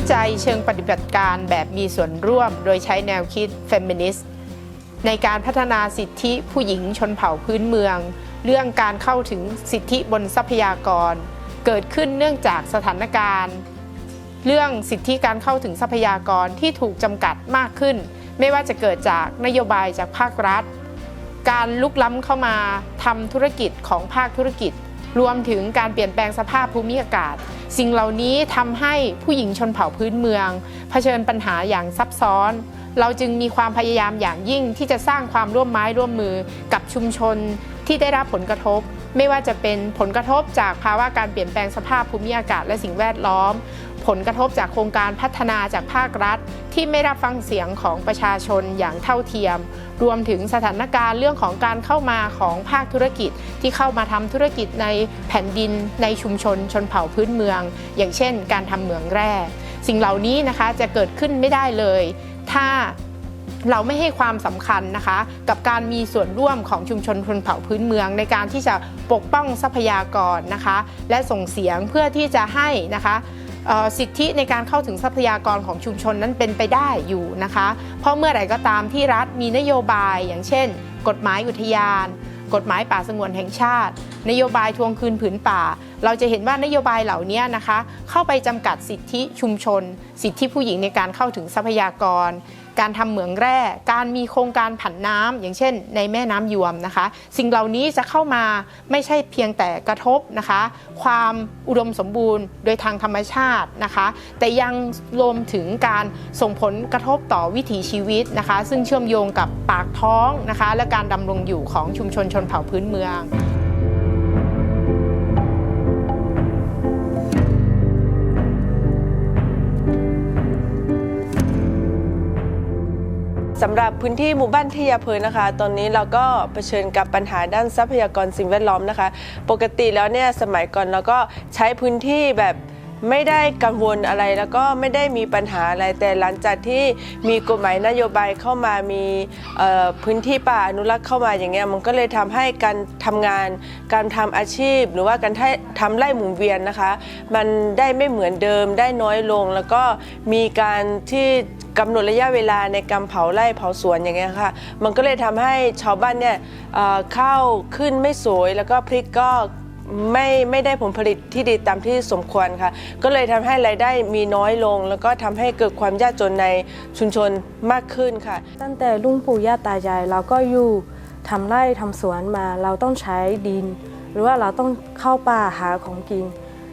วิจัยเชิงปฏิบัติการแบบมีส่วนร่วม โดยใช้แนวคิดเฟมินิสต์ในการพัฒนาสิทธิผู้หญิงชนเผ่าพื้นเมือง เรื่องการเข้าถึงสิทธิบนทรัพยากร เกิดขึ้นเนื่องจากสถานการณ์ เรื่องสิทธิการเข้าถึงทรัพยากรที่ถูกจำกัดมากขึ้น ไม่ว่าจะเกิดจากนโยบายจากภาครัฐ การลุกล้ำเข้ามาทำธุรกิจของภาคธุรกิจ รวมถึงการเปลี่ยนแปลงสภาพภูมิอากาศ สิ่งเหล่านี้ทำให้ผู้หญิงชนเผ่าพื้นเมือง เผชิญปัญหาอย่างซับซ้อน เราจึงมีความพยายามอย่างยิ่งที่จะสร้างความร่วมไม้ร่วมมือกับชุมชนที่ได้รับผลกระทบ ไม่ว่าจะเป็นผลกระทบจากภาวะการเปลี่ยนแปลงสภาพภูมิอากาศและสิ่งแวดล้อม ผลกระทบจากโครงการพัฒนาจากภาครัฐ ที่ไม่รับฟังเสียงของประชาชนอย่างเท่าเทียม รวมถึงสถานการณ์เรื่องของการเข้ามาของภาคธุรกิจ ที่เข้ามาทำธุรกิจในแผ่นดินในชุมชน ชนเผ่าพื้นเมือง อย่างเช่น การทำเหมืองแร่ สิ่งเหล่านี้นะคะจะเกิดขึ้นไม่ได้เลย ถ้า เราไม่ให้ความสำคัญนะคะ กับการมีส่วนร่วมของชุมชนชนเผ่าพื้นเมือง ในการที่จะปกป้องทรัพยากรนะคะ และส่งเสียงเพื่อที่จะให้นะคะสิทธิในการเข้าถึงทรัพยากรของชุมชนนั้นเป็นไปได้อยู่นะคะ เพราะเมื่อไหร่ก็ตามที่รัฐมีนโยบายอย่างเช่น กฎหมายอุทยาน กฎหมายป่าสงวนแห่งชาติ นโยบายทวงคืนผืนป่า เราจะเห็นว่านโยบายเหล่านี้นะคะ เข้าไปจำกัดสิทธิชุมชน สิทธิผู้หญิงในการเข้าถึงทรัพยากร การทำเหมืองแร่ การมีโครงการผันน้ำอย่างเช่น ในแม่น้ำยวมนะคะ สิ่งเหล่านี้จะเข้ามาไม่ใช่เพียงแต่กระทบนะคะ ความอุดมสมบูรณ์โดยทางธรรมชาตินะคะ แต่ยังรวมถึงการส่งผลกระทบต่อวิถีชีวิตนะคะ ซึ่งเชื่อมโยงกับปากท้องนะคะ และการดำรงอยู่ของชุมชนชนเผ่าพื้นเมือง สำหรับพื้นที่หมู่บ้านที่ยาเพลินนะคะ ตอนนี้เราก็เผชิญกับปัญหาด้านทรัพยากรสิ่งแวดล้อมนะคะ ปกติแล้วเนี่ยสมัยก่อนเราก็ใช้พื้นที่แบบไม่ได้กังวลอะไรแล้วก็ไม่ได้มีปัญหาอะไรแต่หลังจากที่มีกฎหมายนโยบายเข้ามามีพื้นที่ป่าอนุรักษ์เข้ามาอย่างเงี้ยมันก็เลยทำให้การทำงาน การทำอาชีพ หรือว่าการทำไร่หมุนเวียนนะคะ มันได้ไม่เหมือนเดิมได้น้อยลง แล้วก็มีการที่ กำหนดระยะเวลาในการเผาไร่เผาสวนอย่างเงี้ยค่ะมันก็เลยทำให้ชาวบ้านเนี่ยเข้าวขึ้นไม่สวยแล้วก็พริกก็ไม่ไม่ได้ผลผลิตที่ดีตามที่สมควรค่ะ ก็เลยทำให้รายได้มีน้อยลง แล้วก็ทำให้เกิดความยากจนในชุมชนมากขึ้นค่ะ ตั้งแต่ลุงปู่ย่าตายายเราก็อยู่ทำไร่ทำสวนมาเราต้องใช้ดิน หรือว่าเราต้องเข้าป่าหาของกิน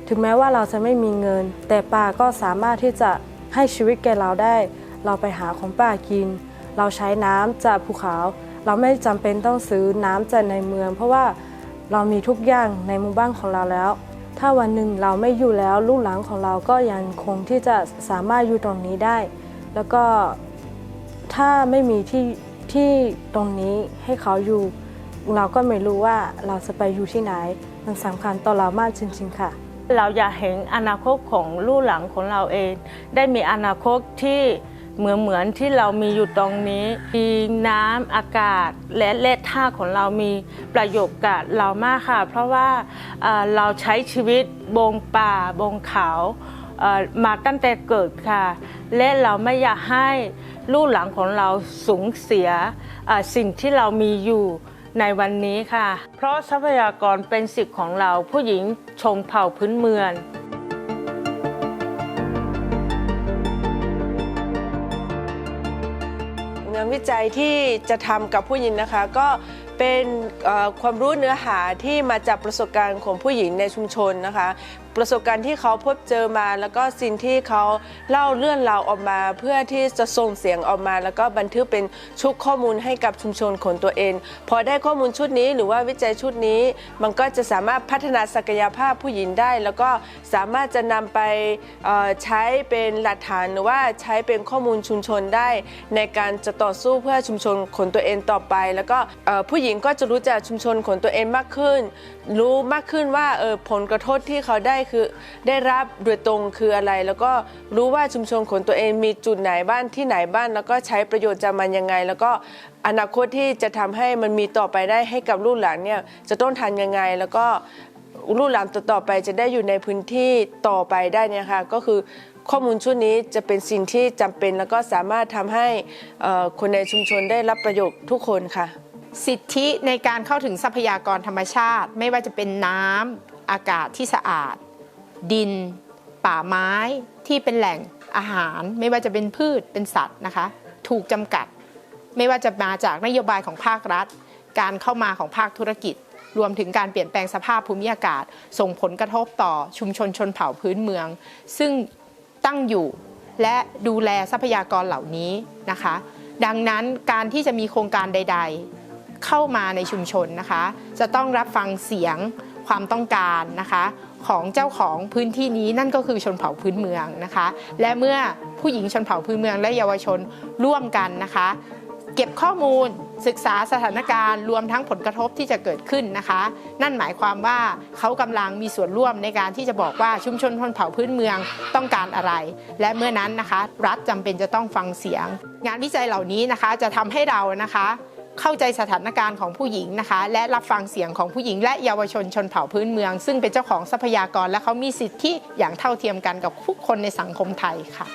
ถึงแม้ว่าเราจะไม่มีเงิน แต่ป่าก็สามารถที่จะให้ชีวิตแก่เราได้ เราไปหาของป่ากิน เราใช้น้ำจากภูเขา เราไม่จำเป็นต้องซื้อน้ำจากในเมือง เพราะว่าเรามีทุกอย่างในหมู่บ้านของเราแล้ว ถ้าวันหนึ่งเราไม่อยู่แล้วลูกหลานของเราก็ยังคงที่จะสามารถอยู่ตรงนี้ได้ แล้วก็ถ้าไม่มีที่ที่ตรงนี้ให้เขาอยู่ เราก็ไม่รู้ว่าเราจะไปอยู่ที่ไหน มันสำคัญต่อเรามากจริง ๆ ค่ะ เราอยากเห็นอนาคตของลูกหลังของเราเอง ได้มีอนาคตที่ เหมือนเหมือนที่เรามีอยู่ตรงนี้มีน้ำอากาศและเลธาตุของเรามีประโยชน์กับเรามากค่ะ เพราะว่าเเราใช้ชีวิตบงป่าบงเขาเมาตั้งแต่เกิดค่ะ และเราไม่อยากให้ลูกหลังของเราสูญเสียสิ่งที่เรามีอยู่ในวันนี้ค่ะ เพราะทรัพยากรเป็นสิทธิ์ของเราผู้หญิงชงเผ่าพื้นเมือง งานวิจัยที่จะทำกับผู้หญิงนะคะ ก็เป็นความรู้เนื้อหาที่มาจากประสบการณ์ของผู้หญิงในชุมชนนะคะ ประสบการณ์ที่เขาพบเจอมา แล้วก็สิ่งที่เขาเล่าเรื่องราวออกมา เพื่อที่จะส่งเสียงออกมา แล้วก็บันทึกเป็นชุดข้อมูลให้กับชุมชนของตัวเอง พอได้ข้อมูลชุดนี้หรือว่าวิจัยชุดนี้ มันก็จะสามารถพัฒนาศักยภาพผู้หญิงได้ แล้วก็สามารถจะนำไปใช้เป็นหลักฐานหรือว่าใช้เป็นข้อมูลชุมชนได้ ในการจะต่อสู้เพื่อชุมชนของตัวเองต่อไป แล้วก็ผู้หญิงก็จะรู้จักชุมชนของตัวเองมากขึ้น รู้มากขึ้นว่าเออผลกระทบที่เขาได้คือได้รับโดยตรงคืออะไร แล้วก็รู้ว่าชุมชนของตัวเองมีจุดไหนบ้านที่ไหนบ้าน แล้วก็ใช้ประโยชน์จากมันยังไง แล้วก็อนาคตที่จะทำให้มันมีต่อไปได้ให้กับลูกหลานเนี่ยจะต้องทำยังไงแล้วก็ลูกหลานต่อไปจะได้อยู่ในพื้นที่ต่อไปได้เนี่ยค่ะก็คือข้อมูลชุดนี้จะเป็นสิ่งที่จำเป็นแล้วก็สามารถทำให้คนในชุมชนได้รับประโยชน์ทุกคนค่ะ สิทธิในการเข้าถึงทรัพยากรธรรมชาติ ไม่ว่าจะเป็นน้ำอากาศที่สะอาด ดิน ป่าไม้ที่เป็นแหล่งอาหาร ไม่ว่าจะเป็นพืชเป็นสัตว์นะคะ ถูกจำกัด ไม่ว่าจะมาจากนโยบายของภาครัฐ การเข้ามาของภาคธุรกิจ รวมถึงการเปลี่ยนแปลงสภาพภูมิอากาศ ส่งผลกระทบต่อชุมชนชนเผ่าพื้นเมือง ซึ่งตั้งอยู่และดูแลทรัพยากรเหล่านี้นะคะ ดังนั้นการที่จะมีโครงการใด ๆ เข้ามาในชุมชนนะคะ จะต้องรับฟังเสียงความต้องการนะคะ ของเจ้าของพื้นที่นี้นั่นก็คือชนเผ่าพื้นเมืองนะคะ และเมื่อผู้หญิงชนเผ่าพื้นเมืองและเยาวชนร่วมกันนะคะ เก็บข้อมูลศึกษาสถานการณ์รวมทั้งผลกระทบที่จะเกิดขึ้นนะคะ นั่นหมายความว่าเขากำลังมีส่วนร่วมในการที่จะบอกว่าชุมชนชนเผ่าพื้นเมืองต้องการอะไร และเมื่อนั้นนะคะ รัฐจำเป็นจะต้องฟังเสียง งานวิจัยเหล่านี้นะคะจะทำให้เรานะคะ เข้าใจสถานการณ์ของผู้หญิงนะคะ และรับฟังเสียงของผู้หญิง และเยาวชนชนเผ่าพื้นเมือง ซึ่งเป็นเจ้าของทรัพยากรและเขามีสิทธิอย่างเท่าเทียมกันกับทุกคนในสังคมไทยค่ะ